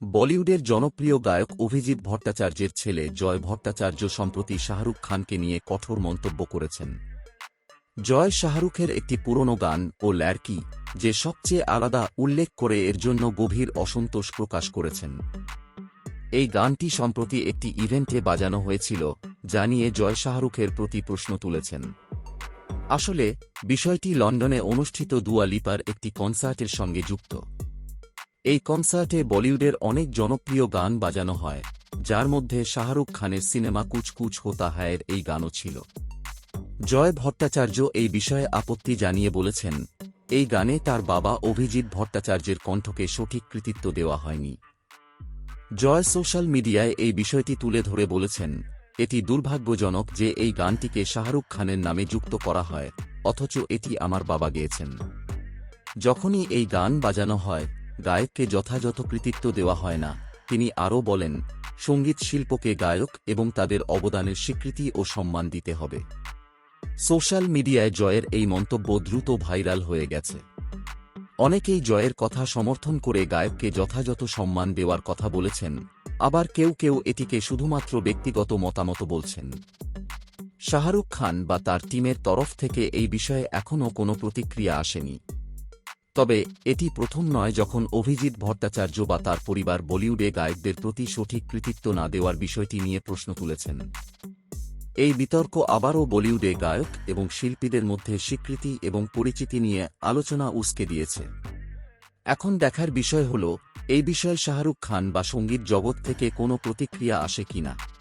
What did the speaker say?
বলিউডের জনপ্রিয় গায়ক অভিজিৎ ভট্টাচার্যের ছেলে জয় ভট্টাচার্য সম্প্রতি শাহরুখ খানকে নিয়ে কঠোর মন্তব্য করেছেন। জয় শাহরুখের একটি পুরনো গান ও ল্যারকি, যে সবচেয়ে আলাদা উল্লেখ করে এর জন্য গভীর অসন্তোষ প্রকাশ করেছেন। এই গানটি সম্প্রতি একটি ইভেন্টে বাজানো হয়েছিল, যা নিয়ে জয় শাহরুখের প্রতি প্রশ্ন তুলেছেন। আসলে, বিষয়টি লন্ডনে অনুষ্ঠিত দুয়া লিপার একটি কনসার্টের সঙ্গে যুক্ত। এই কনসার্টে বলিউডের অনেক জনপ্রিয় গান বাজানো হয়, যার মধ্যে শাহরুখ খানের সিনেমা কুচ কুচ হোতা হায়ের এই গানও ছিল। জয় ভট্টাচার্য এই বিষয়ে আপত্তি জানিয়ে বলেছেন, এই গানে তার বাবা অভিজিৎ ভট্টাচার্যের কণ্ঠকে সঠিক কৃতিত্ব দেওয়া হয়নি। জয় সোশ্যাল মিডিয়ায় এই বিষয়টি তুলে ধরে বলেছেন, এটি দুর্ভাগ্যজনক যে এই গানটিকে শাহরুখ খানের নামে যুক্ত করা হয়, অথচ এটি আমার বাবা গেয়েছেন। যখনই এই গান বাজানো হয় গায়ককে যথাযথ কৃতিত্ব দেওয়া হয় না। তিনি আরও বলেন, সংগীত শিল্পকে গায়ক এবং তাদের অবদানের স্বীকৃতি ও সম্মান দিতে হবে। সোশ্যাল মিডিয়ায় জয়ের এই মন্তব্য দ্রুত ভাইরাল হয়ে গেছে। অনেকেই জয়ের কথা সমর্থন করে গায়ককে যথাযথ সম্মান দেওয়ার কথা বলেছেন, আবার কেউ কেউ এটিকে শুধুমাত্র ব্যক্তিগত মতামত বলছেন। শাহরুখ খান বা তার টিমের তরফ থেকে এই বিষয়ে এখনও কোনো প্রতিক্রিয়া আসেনি। তবে, এটি প্রথম নয় যখন অভিজিৎ ভট্টাচার্য বা তার পরিবার বলিউডে গায়কদের প্রতি সঠিক কৃতিত্ব না দেওয়ার বিষয়টি নিয়ে প্রশ্ন তুলেছেন। এই বিতর্ক আবারও বলিউডে গায়ক এবং শিল্পীদের মধ্যে স্বীকৃতি এবং পরিচিতি নিয়ে আলোচনা উস্কে দিয়েছে। এখন দেখার বিষয় হল, এই বিষয়ে শাহরুখ খান বা সংগীত জগৎ থেকে কোনো প্রতিক্রিয়া আসে কিনা?